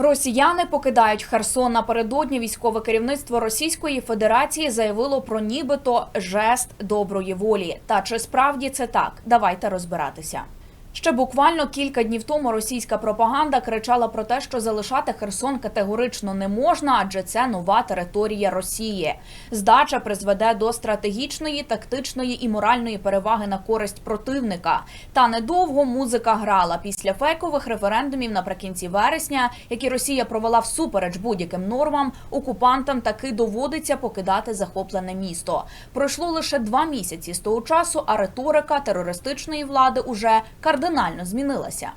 Росіяни покидають Херсон напередодні. Військове керівництво Російської Федерації заявило про нібито жест доброї волі. Та чи справді це так? Давайте розбиратися. Ще буквально кілька днів тому російська пропаганда кричала про те, що залишати Херсон категорично не можна, адже це нова територія Росії. Здача призведе до стратегічної, тактичної і моральної переваги на користь противника. Та недовго музика грала після фейкових референдумів наприкінці вересня, які Росія провела всупереч будь-яким нормам. Окупантам таки доводиться покидати захоплене місто. Пройшло лише два місяці з того часу, а риторика терористичної влади уже кардинально змінилася.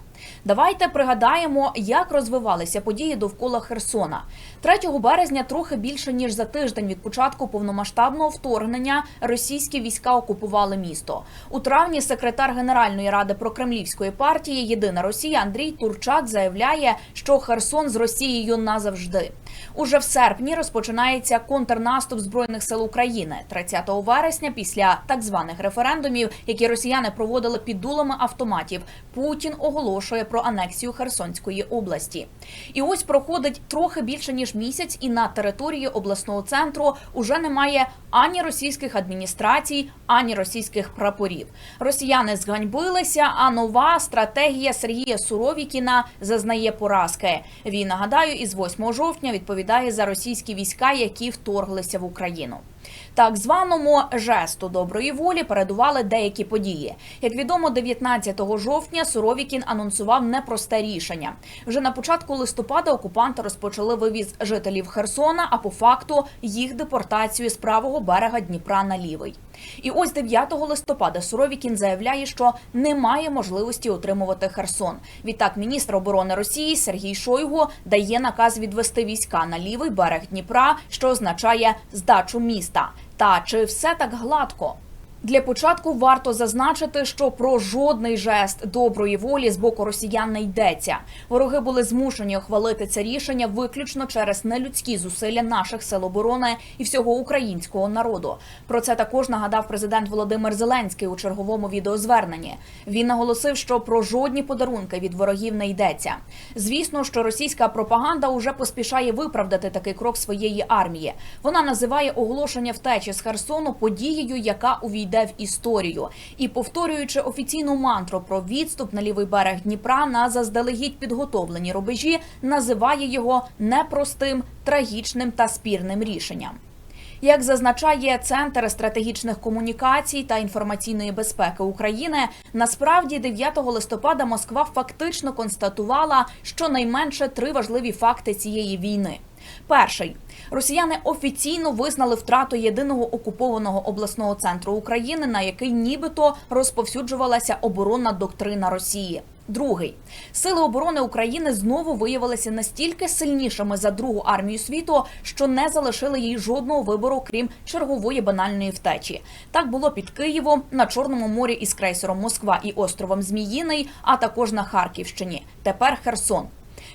Давайте пригадаємо, як розвивалися події довкола Херсона. 3 березня, трохи більше ніж за тиждень від початку повномасштабного вторгнення, російські війська окупували місто. У травні секретар Генеральної ради прокремлівської партії Єдина Росія Андрій Турчак заявляє, що Херсон з Росією назавжди. Уже в серпні розпочинається контрнаступ збройних сил України 30 вересня. Після так званих референдумів, які росіяни проводили під дулами автоматів, Путін оголошує про анексію Херсонської області. І ось проходить трохи більше ніж місяць, і на території обласного центру уже немає ані російських адміністрацій, ані російських прапорів. Росіяни зганьбилися. А нова стратегія Сергія Суровікіна зазнає поразки. Він нагадаю, із 8 жовтня відповідає за російські війська, які вторглися в Україну. Так званому жесту доброї волі передували деякі події. Як відомо, 19 жовтня Суровікін анонсував непросте рішення. Вже на початку листопада окупанти розпочали вивіз жителів Херсона, а по факту їх депортацію з правого берега Дніпра на лівий. І ось 9 листопада Суровікін заявляє, що немає можливості отримувати Херсон. Відтак, міністр оборони Росії Сергій Шойгу дає наказ відвести війська на лівий берег Дніпра, що означає здачу міста. Та чи все так гладко? Для початку варто зазначити, що про жодний жест доброї волі з боку росіян не йдеться. Вороги були змушені ухвалити це рішення виключно через нелюдські зусилля наших сил оборони і всього українського народу. Про це також нагадав президент Володимир Зеленський у черговому відеозверненні. Він наголосив, що про жодні подарунки від ворогів не йдеться. Звісно, що російська пропаганда уже поспішає виправдати такий крок своєї армії. Вона називає оголошення втечі з Херсону подією, яка увійде в історію, і повторюючи офіційну мантру про відступ на лівий берег Дніпра на заздалегідь підготовлені рубежі, називає його непростим, трагічним та спірним рішенням. Як зазначає Центр стратегічних комунікацій та інформаційної безпеки України, насправді 9 листопада Москва фактично констатувала щонайменше три важливі факти цієї війни. Перший росіяни офіційно визнали втрату єдиного окупованого обласного центру України, на який нібито розповсюджувалася оборонна доктрина Росії. Другий сили оборони України знову виявилися настільки сильнішими за другу армію світу, що не залишили їй жодного вибору, крім чергової банальної втечі. Так було під Києвом на Чорному морі із крейсером Москва і островом Зміїний, а також на Харківщині. Тепер Херсон.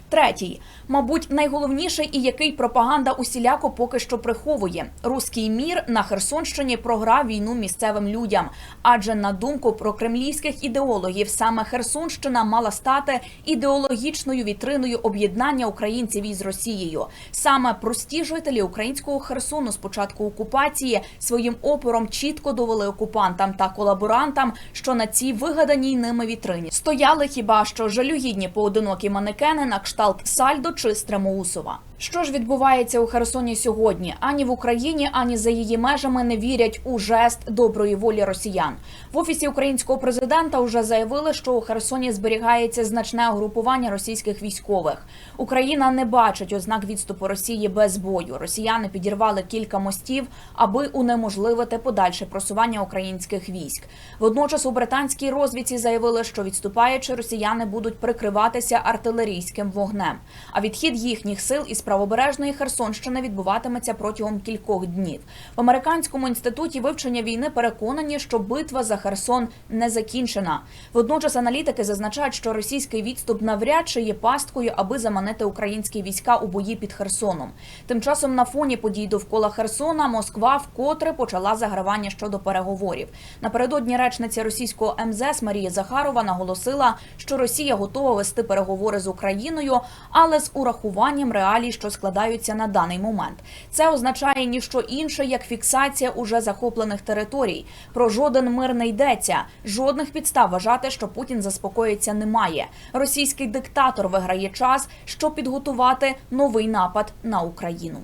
Третій, мабуть, найголовніший і який пропаганда усіляко поки що приховує. Руський мір на Херсонщині програв війну місцевим людям. Адже на думку про кремлівських ідеологів, саме Херсонщина мала стати ідеологічною вітриною об'єднання українців із Росією. Саме прості жителі українського Херсону з початку окупації своїм опором чітко довели окупантам та колаборантам, що на цій вигаданій ними вітрині стояли хіба що жалюгідні поодинокі манекени на кшталт Сальдо чи Стремоусова. Що ж відбувається у Херсоні сьогодні? Ані в Україні, ані за її межами не вірять у жест доброї волі росіян. В офісі українського президента вже заявили, що у Херсоні зберігається значне угрупування російських військових. Україна не бачить ознак відступу Росії без бою. Росіяни підірвали кілька мостів, аби унеможливити подальше просування українських військ. Водночас у британській розвідці заявили, що відступаючи, росіяни будуть прикриватися артилерійським вогнем. А відхід їхніх сил із правобережної Херсонщини відбуватиметься протягом кількох днів. В американському інституті вивчення війни переконані, що битва за Херсон не закінчена. Водночас аналітики зазначають, що російський відступ навряд чи є пасткою, аби заманити українські війська у бої під Херсоном. Тим часом на фоні подій довкола Херсона Москва вкотре почала загравання щодо переговорів. Напередодні речниця російського МЗС Марія Захарова наголосила, що Росія готова вести переговори з Україною, але з урахуванням реалій, що складаються на даний момент. Це означає ніщо інше, як фіксація уже захоплених територій. Про жоден мир не йдеться. Жодних підстав вважати, що Путін заспокоїться, немає. Російський диктатор виграє час, щоб підготувати новий напад на Україну.